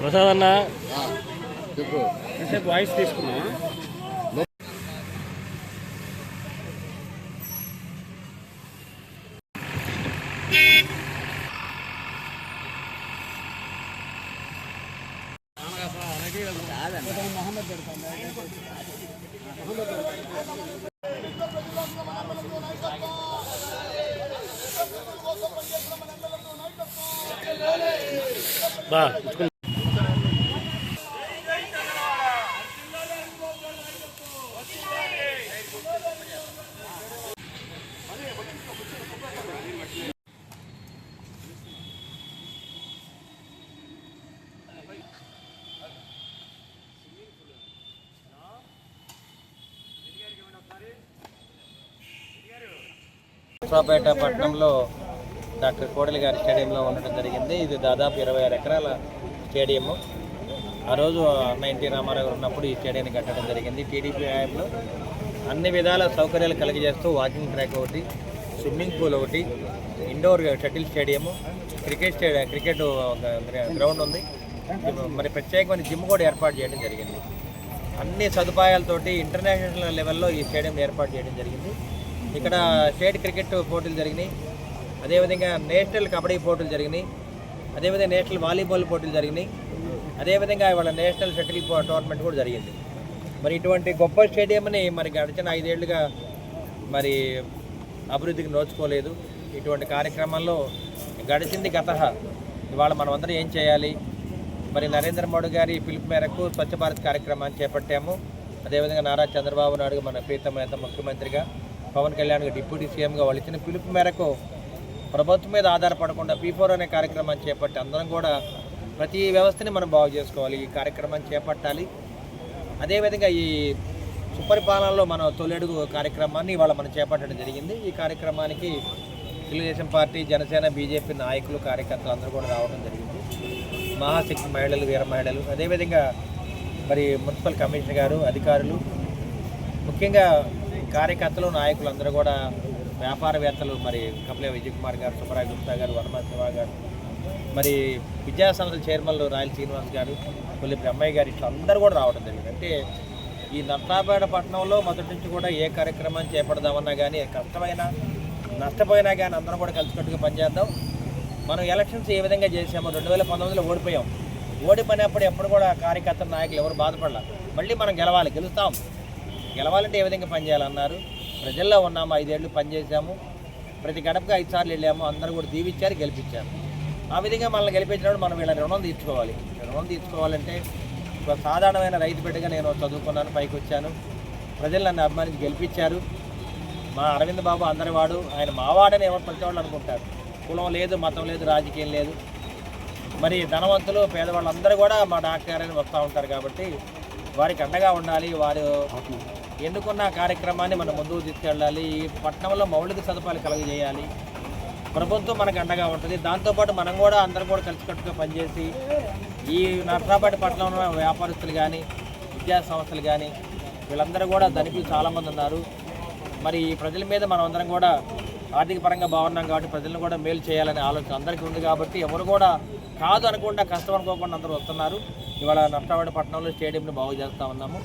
ప్రసాద్ అన్న. వాయిస్ తీసుకున్నా బా ఇచ్చుకో. పట్టణంలో డాక్టర్ కోడలి గారి స్టేడియంలో ఉండడం జరిగింది. ఇది దాదాపు ఇరవై ఆరు ఎకరాల స్టేడియము. ఆ రోజు ఎన్టీ రామారావు గారు ఉన్నప్పుడు ఈ స్టేడియాన్ని కట్టడం జరిగింది. టీడీపీ హయాంలో అన్ని విధాల సౌకర్యాలు కలిగజేస్తూ వాకింగ్ ట్రాక్ ఒకటి స్విమ్మింగ్ పూల్ ఒకటి indoor shuttle stadium cricket stadium cricket ఒక గ్రౌండ్ ఉంది. మరి ప్రత్యేకమైన జిమ్ కూడా ఏర్పాటు చేయడం జరిగింది. అన్ని సదుపాయాలతోటి ఇంటర్నేషనల్ లెవెల్లో ఈ స్టేడియం ఏర్పాటు చేయడం జరిగింది. ఇక్కడ స్టేట్ క్రికెట్ పోటీలు జరిగినాయి. అదేవిధంగా నేషనల్ కబడ్డీ పోటీలు జరిగినాయి. అదేవిధంగా నేషనల్ వాలీబాల్ పోటీలు జరిగినాయి. అదేవిధంగా ఇవాళ నేషనల్ షటిల్ టోర్నమెంట్ కూడా జరిగింది. మరి ఇటువంటి గొప్ప స్టేడియంని మరి గడిచిన ఐదేళ్ళుగా మరి అభివృద్ధికి నోచుకోలేదు. ఇటువంటి కార్యక్రమాల్లో గడిచింది గత ఇవాళ మనం అందరం ఏం చేయాలి? మరి నరేంద్ర మోడీ గారి పిలుపు మేరకు స్వచ్ఛ భారత్ కార్యక్రమాన్ని చేపట్టాము. అదేవిధంగా నారా చంద్రబాబు నాయుడు మన ప్రీతమ ముఖ్యమంత్రిగా. పవన్ కళ్యాణ్ డిప్యూటీ సీఎంగా వాళ్ళు ఇచ్చిన పిలుపు మేరకు ప్రభుత్వం మీద ఆధారపడకుండా పీఫోర్ అనే కార్యక్రమాన్ని చేపట్టి అందరం కూడా ప్రతి వ్యవస్థని మనం బాగు చేసుకోవాలి. ఈ కార్యక్రమాన్ని చేపట్టాలి. అదేవిధంగా ఈ సుపరిపాలనలో మన తొలడుగు కార్యక్రమాన్ని ఇవాళ మనం చేపట్టడం జరిగింది. ఈ కార్యక్రమానికి తెలుగుదేశం పార్టీ జనసేన బీజేపీ నాయకులు కార్యకర్తలు అందరూ కూడా రావడం జరిగింది. మహాశక్తి మహిళలు వీర మహిళలు. అదేవిధంగా మరి మున్సిపల్ కమిషనర్ గారు అధికారులు. ముఖ్యంగా కార్యకర్తలు నాయకులు అందరూ కూడా వ్యాపారవేత్తలు మరి కపిల విజయ్ కుమార్ గారు సుబ్బరాయ గుప్తా గారు వర్మ శివ గారు మరి విద్యా సంస్థల చైర్మన్లు రాయల్ శ్రీనివాస్ గారు కొల్లి బ్రహ్మయ్య గారు ఇట్లా అందరూ కూడా రావడం జరిగింది. అంటే ఈ నర్సాపేట పట్టణంలో మొదటి నుంచి కూడా ఏ కార్యక్రమం చేపడదామన్నా కానీ కష్టమైనా నష్టపోయినా కానీ అందరం కూడా కలిసికట్టుగా పనిచేద్దాం. మనం ఎలక్షన్స్ ఏ విధంగా చేసామో రెండు వేల పంతొమ్మిదిలో ఓడిపోయాం. ఓడిపోయినప్పుడు ఎప్పుడు కూడా కార్యకర్తల నాయకులు ఎవరు బాధపడాల. మళ్ళీ మనం గెలవాలి గెలుస్తాం. గెలవాలంటే ఏ విధంగా పనిచేయాలన్నారు? ప్రజల్లో ఉన్నాము ఐదేళ్ళు పనిచేసాము ప్రతి గడపకు ఐదు సార్లు వెళ్ళాము అందరూ కూడా దీవిచ్చారు గెలిపించారు. ఆ విధంగా మనల్ని గెలిపించినప్పుడు మనం వీళ్ళ రుణం తీర్చుకోవాలి. రుణం తీర్చుకోవాలంటే ఒక సాధారణమైన రైతు బిడ్డగా నేను చదువుకున్నాను పైకి వచ్చాను. ప్రజలు నన్ను అభిమానించి గెలిపించారు. మా అరవింద్ బాబు అందరి వాడు ఆయన మావాడని ఎవరు ప్రతి వాళ్ళు అనుకుంటారు. కులం లేదు మతం లేదు రాజకీయం లేదు. మరి ధనవంతులు పేదవాళ్ళు అందరూ కూడా మా డాక్టర్ గారని వస్తూ ఉంటారు కాబట్టి వారికి అండగా ఉండాలి వారు ఎన్నుకున్న కార్యక్రమాన్ని మనం ముందుకు తీసుకెళ్ళాలి. ఈ పట్టణంలో మౌలిక సదుపాయాలు కలుగజేయాలి. ప్రభుత్వం మనకు అండగా ఉంటుంది. దాంతోపాటు మనం కూడా అందరం కూడా కలిసికట్టుగా పనిచేసి ఈ నర్సాపేట పట్టణంలో వ్యాపారస్తులు కానీ విద్యా సంస్థలు కానీ వీళ్ళందరూ కూడా ధనికులు చాలామంది ఉన్నారు. మరి ఈ ప్రజల మీద మనం అందరం కూడా ఆర్థిక పరంగా బాగున్నాం కాబట్టి ప్రజలను కూడా మేలు చేయాలనే ఆలోచన అందరికీ ఉంది కాబట్టి ఎవరు కూడా కాదు అనుకుండా కష్టం అనుకోకుండా అందరూ వస్తున్నారు. ఇవాళ నర్సాపేట పట్టణంలో స్టేడియంని బాగు చేస్తూ ఉన్నాము.